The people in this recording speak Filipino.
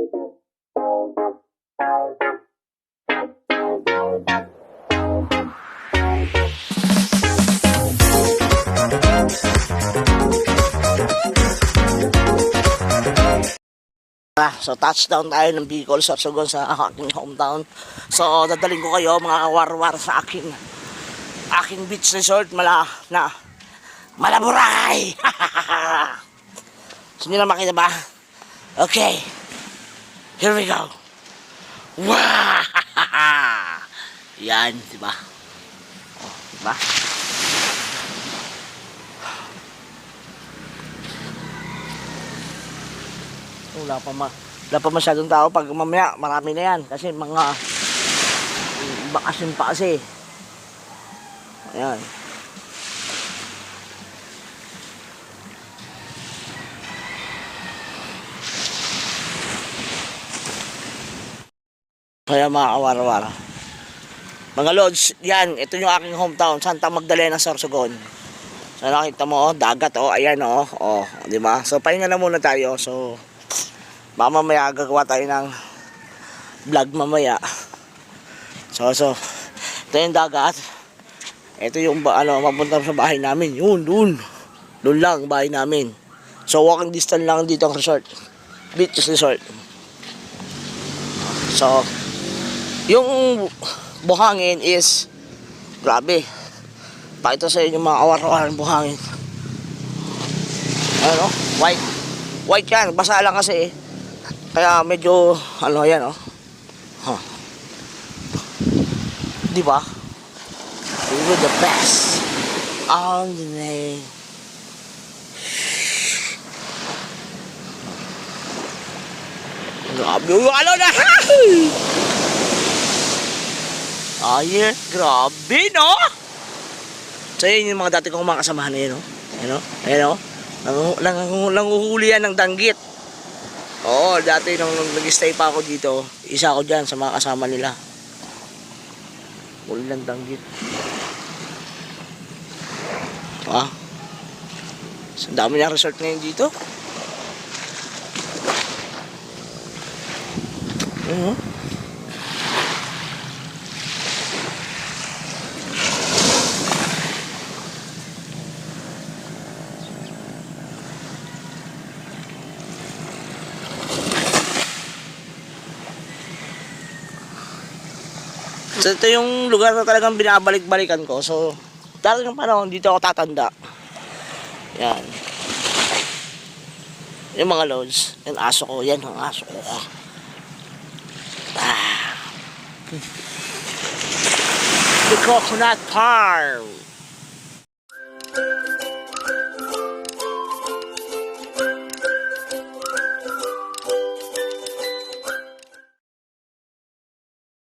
Ah, so touchdown tayo ng Bicol sa Sorsogon sa aking hometown. So dadaling ko kayo mga warwar sa aking aking beach resort mala na Malaburay. Niyo na makita ba? Okay. Here we go. Wow! Yan, di ba? Oh, di ba? Wala pa ma wala pa masyadong tao pag mamaya marami na yan kasi mga bakasyon pa kasi. Ayan. Kaya mga kawara-wara. Mga lords, yan, ito yung aking hometown, Santa Magdalena, Sorsogon. So nakita mo, oh, dagat, oh, ayan, oh, oh, di ba? So pahinga na muna tayo, so baka mamaya gagawa tayo ng vlog mamaya. So, so, ito yung dagat. Ito yung, ano, mapunta sa bahay namin. Yun, dun. Doon lang, bahay namin. So, walking distance lang dito ang resort. Beach resort. So, yung buhangin is, grabe. Pakita sa inyo mga awar-awar ng buhangin. Ano, white. White yan, basa lang kasi eh. Kaya medyo, ano yan oh. Huh. Di ba? We were the best on the name. Grabe ano na! Ay, grabe no? So yun yung mga dati kong mga kasamahan na yun, no? Ayun, no? Ayun, no? Nangu- Nanguhuli yan ng danggit. Oo, dati nung nag-stay pa ako dito, isa ako dyan sa mga kasama nila. Huli ng danggit. Ah. So, dami ng resort ngayon dito. Ayun, no? So ito yung lugar na talagang binabalik-balikan ko. So darating ng panahon dito ako tatanda. Yan. Yung mga loads, yung aso ko, yan ang aso ko. Ah. The Coconut Farm.